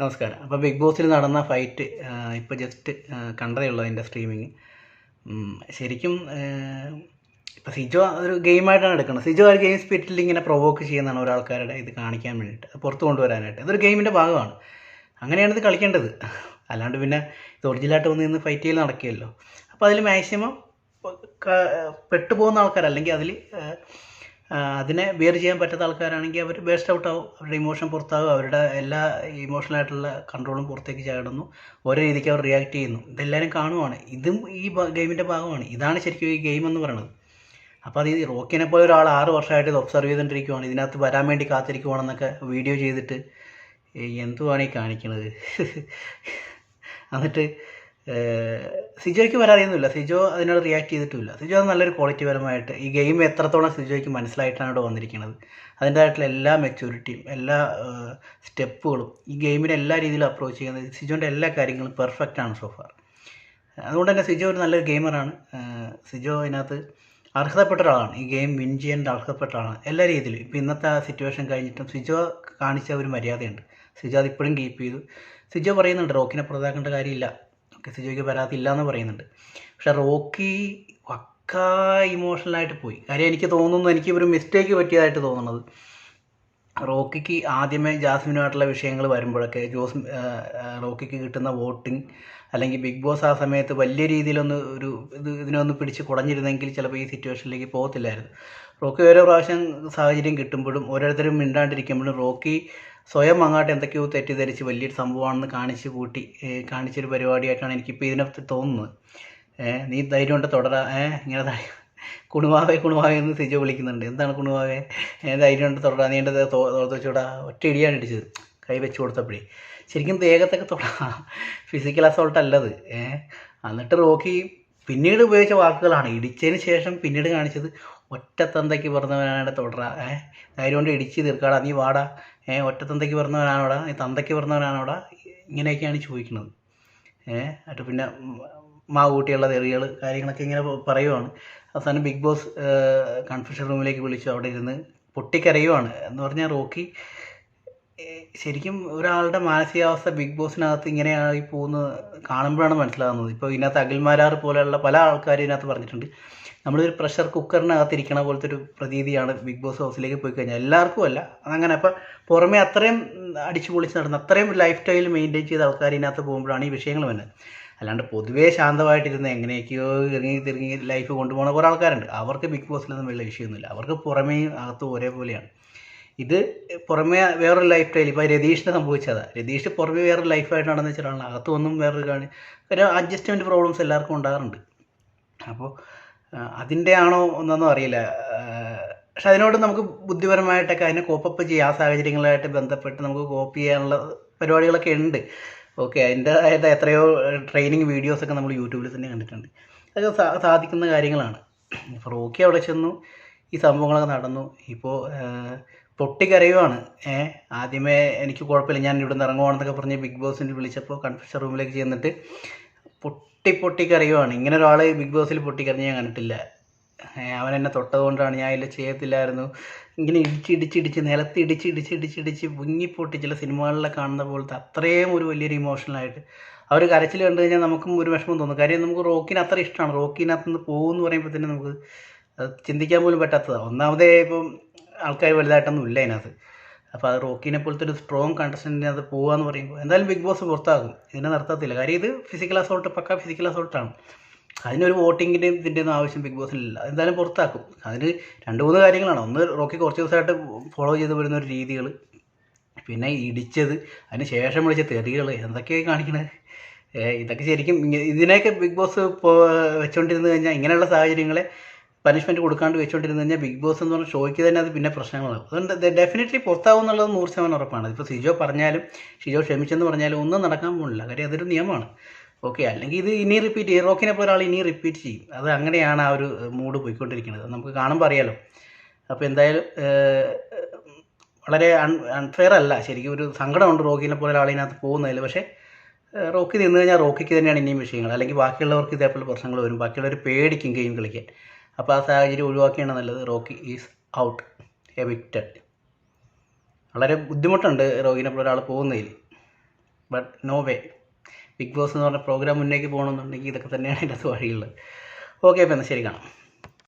നമസ്കാരം. അപ്പോൾ ബിഗ് ബോസിൽ നടന്ന ഫൈറ്റ് ഇപ്പോൾ ജസ്റ്റ് കണ്ടതേ ഉള്ളൂ അതിന്റെ സ്ട്രീമിങ് ശരിക്കും ഇപ്പോൾ സിജോ ഒരു ഗെയിമായിട്ടാണ് എടുക്കുന്നത്. സിജോ ഒരു ഗെയിം സ്പിരിറ്റിൽ ഇങ്ങനെ പ്രൊവോക്ക് ചെയ്യുന്നതാണ് ഒരാൾക്കാരുടെ ഇത് കാണിക്കാൻ വേണ്ടിയിട്ട്. പുറത്ത് കൊണ്ടുവരാനായിട്ട്. അതൊരു ഗെയിമിന്റെ ഭാഗമാണ്. അങ്ങനെയാണ് ഇത് കളിക്കേണ്ടത്. അല്ലാണ്ട് പിന്നെ ഇത് ഒറിജിനലായിട്ട് വന്ന് നിന്ന് ഫൈറ്റ് ചെയ്യൽ നടക്കുകയല്ലോ. അപ്പോൾ അതിൽ മാക്സിമം പെട്ടുപോകുന്ന ആൾക്കാർ അല്ലെങ്കിൽ അതിൽ അതിനെ ബിയർ ചെയ്യാൻ പറ്റാത്ത ആൾക്കാരാണെങ്കിൽ അവർ വേസ്റ്റ് ഔട്ട് ആവും. അവരുടെ ഇമോഷൻ പുറത്താവും. അവരുടെ എല്ലാ ഇമോഷണലായിട്ടുള്ള കൺട്രോളും പുറത്തേക്ക് ചാടുന്നു. ഓരോ രീതിക്ക് അവർ റിയാക്ട് ചെയ്യുന്നു. ഇതെല്ലാവരും കാണുവാണ്. ഇതും ഈ ഗെയിമിന്റെ ഭാഗമാണ്. ഇതാണ് ശരിക്കും ഈ ഗെയിം എന്ന് പറയുന്നത്. അപ്പോൾ അത് ഈ റോക്കിനെ പോലെ ഒരാൾ ആറ് വർഷമായിട്ട് ഇത് ഒബ്സർവ് ചെയ്തുകൊണ്ടിരിക്കുവാണ്. ഇതിനകത്ത് വരാൻ വേണ്ടി കാത്തിരിക്കുവാണെന്നൊക്കെ വീഡിയോ ചെയ്തിട്ട് എന്തുവാണ് ഈ കാണിക്കുന്നത് എന്നിട്ട് സിജോയ്ക്ക് വരാറിയൊന്നുമില്ല സിജോ അതിനോട് റിയാക്ട് ചെയ്തിട്ടുമില്ല. സിജോ നല്ലൊരു ക്വാളിറ്റി പരമായിട്ട് ഈ ഗെയിം എത്രത്തോളം സിജോയ്ക്ക് മനസ്സിലായിട്ടാണ് ഇവിടെ വന്നിരിക്കുന്നത്. അതിന്റെതായിട്ടുള്ള എല്ലാ മെച്യൂരിറ്റിയും എല്ലാ സ്റ്റെപ്പുകളും ഈ ഗെയിമിനെ എല്ലാ രീതിയിലും അപ്രോച്ച് ചെയ്യുന്നത് സിജോന്റെ എല്ലാ കാര്യങ്ങളും പെർഫെക്റ്റ് ആണ് സോഫാർ അതുകൊണ്ട് തന്നെ സിജോ ഒരു നല്ലൊരു ഗെയിമറാണ് സിജോ അതിനകത്ത് അർഹതപ്പെട്ട ഒരാളാണ്. ഈ ഗെയിം വിൻ ചെയ്യേണ്ട അർഹതപ്പെട്ട ആളാണ്. എല്ലാ രീതിയിലും. ഇപ്പോൾ ഇന്നത്തെ സിറ്റുവേഷൻ കഴിഞ്ഞിട്ടും സിജോ കാണിച്ച ഒരു മര്യാദയുണ്ട്. സിജോ അത് ഇപ്പോഴും കീപ്പ് ചെയ്തു. സിജോ പറയുന്നുണ്ട് റോക്കിനെ പുറത്താക്കേണ്ട കാര്യമില്ല. ഓക്കെ സിജോയ്ക്ക് പരാതിയില്ല എന്ന് പറയുന്നുണ്ട്. പക്ഷെ റോക്കി പക്ക ഇമോഷണലായിട്ട് പോയി. കാര്യം എനിക്ക് തോന്നുന്നു എനിക്ക് ഒരു മിസ്റ്റേക്ക് പറ്റിയതായിട്ട് തോന്നുന്നത് റോക്കിക്ക് ആദ്യമേ ജാസ്മിനുമായിട്ടുള്ള വിഷയങ്ങൾ വരുമ്പോഴൊക്കെ ജോസ് റോക്കിക്ക് കിട്ടുന്ന വോട്ടിംഗ് അല്ലെങ്കിൽ ബിഗ് ബോസ് ആ സമയത്ത് വലിയ രീതിയിലൊന്ന് ഒരു ഇത് ഇതിനൊന്ന് പിടിച്ച് കുടഞ്ഞിരുന്നെങ്കിൽ ചിലപ്പോൾ ഈ സിറ്റുവേഷനിലേക്ക് പോകത്തില്ലായിരുന്നു. റോക്കി ഓരോ പ്രാവശ്യം സാഹചര്യം കിട്ടുമ്പോഴും ഓരോരുത്തരും മിണ്ടാണ്ടിരിക്കുമ്പോഴും റോക്കി സ്വയം അങ്ങോട്ട് എന്തൊക്കെയോ തെറ്റിദ്ധരിച്ച് വലിയൊരു സംഭവമാണെന്ന് കാണിച്ച് കൂട്ടി കാണിച്ചൊരു പരിപാടിയായിട്ടാണ് എനിക്കിപ്പോൾ ഇതിനകത്ത് തോന്നുന്നത്. നീ ധൈര്യം കൊണ്ട് തുടരാ. ഇങ്ങനെ കുണുവാവെ കുണുവാവെ എന്ന് സിജോ വിളിക്കുന്നുണ്ട്. എന്താണ് കുണുവാവെ? ധൈര്യം കൊണ്ട് തുടരാ. നീ എന്റെ വെച്ചൂടാ. ഒറ്റ ഇടിയാണ് ഇടിച്ചത്. കൈ വെച്ച് കൊടുത്തപ്പോഴേ. ശരിക്കും ദേഹത്തൊക്കെ തൊടാ. ഫിസിക്കൽ അസോൾട്ട് അല്ലത്. എന്നിട്ട് റോക്കി പിന്നീട് ഉപയോഗിച്ച വാക്കുകളാണ്. ഇടിച്ചതിന് ശേഷം പിന്നീട് കാണിച്ചത് ഒറ്റത്തന്തയ്ക്ക് പറഞ്ഞവനാണ് തുടറ ഏഹ് ധൈര്യം കൊണ്ട് ഇടിച്ച് തീർക്കാടാ. നീ വാടാ. ഏഹ് ഒറ്റത്തന്തയ്ക്ക് പറഞ്ഞവനാണോടാ നീ തന്തയ്ക്ക് പറഞ്ഞവനാണോടാ ഇങ്ങനെയൊക്കെയാണ് ചോദിക്കുന്നത്. ഏ എന്നിട്ട് പിന്നെ മാവ് കൂട്ടിയുള്ള തെറികൾ കാര്യങ്ങളൊക്കെ ഇങ്ങനെ പറയുവാണ്. അവസാനം ബിഗ് ബോസ് കൺഫ്യൂഷൻ റൂമിലേക്ക് വിളിച്ചു. അവിടെ ഇരുന്ന് പൊട്ടിക്കരയുവാണ്. എന്ന് പറഞ്ഞാൽ റോക്കി ശരിക്കും ഒരാളുടെ മാനസികാവസ്ഥ ബിഗ് ബോസിനകത്ത് ഇങ്ങനെയായി പോകുന്നത് കാണുമ്പോഴാണ് മനസ്സിലാകുന്നത്. ഇപ്പോൾ ഇതിനകത്ത് അഖിൽമാരാർ പോലെയുള്ള പല ആൾക്കാരും ഇതിനകത്ത് പറഞ്ഞിട്ടുണ്ട്. നമ്മളൊരു പ്രഷർ കുക്കറിനകത്ത് ഇരിക്കണ പോലത്തെ ഒരു പ്രതീതിയാണ് ബിഗ് ബോസ് ഹൗസിലേക്ക് പോയി കഴിഞ്ഞാൽ. എല്ലാവർക്കും അല്ല. അങ്ങനെ അപ്പം പുറമേ അത്രയും അടിച്ചു പൊളിച്ച് നടന്ന അത്രയും ലൈഫ് സ്റ്റൈൽ മെയിന്റെയിൻ ചെയ്ത ആൾക്കാർ ഇതിനകത്ത് പോകുമ്പോഴാണ് ഈ വിഷയങ്ങൾ വരുന്നത്. അല്ലാണ്ട് പൊതുവേ ശാന്തമായിട്ടിരുന്ന എങ്ങനെയൊക്കെയോ ഇറങ്ങി തിരിങ്ങി ലൈഫ് കൊണ്ടുപോകുന്ന കുറേ ആൾക്കാരുണ്ട്. അവർക്ക് ബിഗ് ബോസിലൊന്നും വലിയ വിഷയമൊന്നുമില്ല അവർക്ക് പുറമേയും അകത്തും ഒരേപോലെയാണ്. ഇത് പുറമേ വേറൊരു ലൈഫ് സ്റ്റൈൽ ഇപ്പോൾ രതീഷിന് സംഭവിച്ചതാണ് രതീഷ് പുറമേ വേറൊരു ലൈഫായിട്ട് നടന്നു വെച്ചിട്ടാണ് അകത്തൊന്നും വേറൊരു കാണി ഒരു അഡ്ജസ്റ്റ്മെന്റ് പ്രോബ്ലംസ് എല്ലാവർക്കും ഉണ്ടാകാറുണ്ട്. അപ്പോൾ അതിന്റെ ആണോ എന്നൊന്നും അറിയില്ല. പക്ഷെ അതിനോട് നമുക്ക് ബുദ്ധിപരമായിട്ടൊക്കെ അതിനെ കോപ്പപ്പ് ചെയ്യാം. ആ സാഹചര്യങ്ങളായിട്ട് ബന്ധപ്പെട്ട് നമുക്ക് കോപ്പ് ചെയ്യാനുള്ള പരിപാടികളൊക്കെ ഉണ്ട്. ഓക്കെ അതിന്റെതായിട്ട് എത്രയോ ട്രെയിനിങ് വീഡിയോസൊക്കെ നമ്മൾ യൂട്യൂബിൽ തന്നെ കണ്ടിട്ടുണ്ട്. അതൊക്കെ സാധിക്കുന്ന കാര്യങ്ങളാണ്. ഇപ്പോൾ റോക്കി അവിടെ ചെന്നു. ഈ സംഭവങ്ങളൊക്കെ നടന്നു. ഇപ്പോൾ പൊട്ടിക്കരയുവാണ്. ഏഹ് ആദ്യമേ എനിക്ക് കുഴപ്പമില്ല. ഞാൻ ഇവിടെ നിന്ന് ഇറങ്ങുവാണെന്നൊക്കെ പറഞ്ഞ് ബിഗ് ബോസിന് വിളിച്ചപ്പോൾ കൺഫ്യൂഷൻ റൂമിലേക്ക് ചെന്നിട്ട് പൊട്ടി പൊട്ടിക്കരയുവാണ്. ഇങ്ങനെ ഒരാൾ ബിഗ് ബോസിൽ പൊട്ടിക്കരഞ്ഞ് ഞാൻ കണ്ടിട്ടില്ല. അവൻ എന്നെ തൊട്ടതുകൊണ്ടാണ്. ഞാൻ ഇല്ല ചെയ്യത്തില്ലായിരുന്നു. ഇങ്ങനെ ഇടിച്ചിടിച്ചിടിച്ച് നിലത്ത് ഇടിച്ചിടിച്ച് മുങ്ങിപ്പൊട്ടി ചില സിനിമകളിലെ കാണുന്ന പോലത്തെ അത്രയും ഒരു വലിയൊരു ഇമോഷണലായിട്ട് അവർ കരച്ചിൽ കണ്ടു കഴിഞ്ഞാൽ നമുക്കും ഒരു വിഷമം തോന്നും. കാര്യം നമുക്ക് റോക്കിന് അത്ര ഇഷ്ടമാണ്. റോക്കിനകത്ത് നിന്ന് പോകുമെന്ന് പറയുമ്പോൾ തന്നെ നമുക്ക് ചിന്തിക്കാൻ പോലും പറ്റാത്തതാണ് ഒന്നാമതേ ഇപ്പം ആൾക്കാർ വലുതായിട്ടൊന്നും ഇല്ല അതിനകത്ത്. അപ്പോൾ അത് റോക്കിനെ പോലത്തെ ഒരു സ്ട്രോങ് കണ്ടസ്റ്റന്റിന് അത് പോകാന്ന് പറയുമ്പോൾ എന്തായാലും ബിഗ് ബോസ് പുറത്താകും. ഇതിനെ നടത്തത്തില്ല കാര്യം ഇത് ഫിസിക്കൽ അസോൾട്ട് പക്ക ഫിസിക്കൽ അസോൾട്ടാണ് അതിനൊരു വോട്ടിങ്ങിന്റെയും ഇതിന്റെ ഒന്നും ആവശ്യം ബിഗ് ബോസിലില്ല എന്തായാലും പുറത്താക്കും. അതിന് രണ്ട് മൂന്ന് കാര്യങ്ങളാണ്. ഒന്ന് റോക്കി കുറച്ച് ദിവസമായിട്ട് ഫോളോ ചെയ്ത് വരുന്ന ഒരു രീതികൾ. പിന്നെ ഇടിച്ചത് അതിന് ശേഷം വിളിച്ച തെറികൾ എന്തൊക്കെയാണ് കാണിക്കണത് ഇതൊക്കെ ശരിക്കും ഇതിനെയൊക്കെ ബിഗ് ബോസ് വെച്ചുകൊണ്ടിരുന്ന് കഴിഞ്ഞാൽ ഇങ്ങനെയുള്ള സാഹചര്യങ്ങളെ പനിഷ്മെന്റ് കൊടുക്കാണ്ട് വെച്ചുകൊണ്ടിരുന്നു കഴിഞ്ഞാൽ ബിഗ് ബോസ് എന്ന് പറഞ്ഞ ഷോയ്ക്ക് തന്നെ അത് പിന്നെ പ്രശ്നങ്ങളാകും അതുകൊണ്ട് ഡെഫിനറ്റ്ലി പുറത്താവും എന്നുള്ളത് നൂറ് ശതമാനം ഉറപ്പാണ്. ഇപ്പോൾ സിജോ പറഞ്ഞാലും ഷിജോ ക്ഷമിച്ചെന്ന് പറഞ്ഞാലും ഒന്നും നടക്കാൻ പോകുന്നില്ല. കാര്യം അതൊരു നിയമമാണ്. ഓക്കെ അല്ലെങ്കിൽ ഇത് ഇനി റിപ്പീറ്റ് ചെയ്യും. റോക്കിനെ പോലെ ആൾ ഇനി റിപ്പീറ്റ് ചെയ്യും. അത് അങ്ങനെയാണ് ആ ഒരു മൂഡ് പോയിക്കൊണ്ടിരിക്കുന്നത്. നമുക്ക് കാണുമ്പോൾ അറിയാലോ. അപ്പോൾ എന്തായാലും വളരെ അൺ അൺഫെയർ അല്ല. ശരിക്കും ഒരു സങ്കടമുണ്ട് റോക്കിനെ പോലെ ഒരാളിനകത്ത് പോകുന്നതിൽ. പക്ഷേ റോക്കി നിന്ന് കഴിഞ്ഞാൽ റോക്കിക്ക് തന്നെയാണ് ഇനിയും വിഷയങ്ങൾ. അല്ലെങ്കിൽ ബാക്കിയുള്ളവർക്ക് ഇതേപോലെ പ്രശ്നങ്ങൾ വരും. ബാക്കിയുള്ളവർ പേടിക്കും ഗെയിം കളിക്കാൻ. അപ്പോൾ ആ സാഹചര്യം ഒഴിവാക്കിയാണ് നല്ലത്. Rocky is out. എവിക്റ്റഡ്. വളരെ ബുദ്ധിമുട്ടുണ്ട് റോഗിനെ പോലെ ഒരാൾ പോകുന്നതിൽ. But no way. Bigg Boss എന്ന് പറഞ്ഞ പ്രോഗ്രാം മുന്നേക്ക് പോകണമെന്നുണ്ടെങ്കിൽ ഇതൊക്കെ തന്നെയാണ് അതിന്റെ അകത്ത് വഴിയുള്ളത്. ഓക്കെ അപ്പോൾ എന്നാൽ ശരി കാണാം.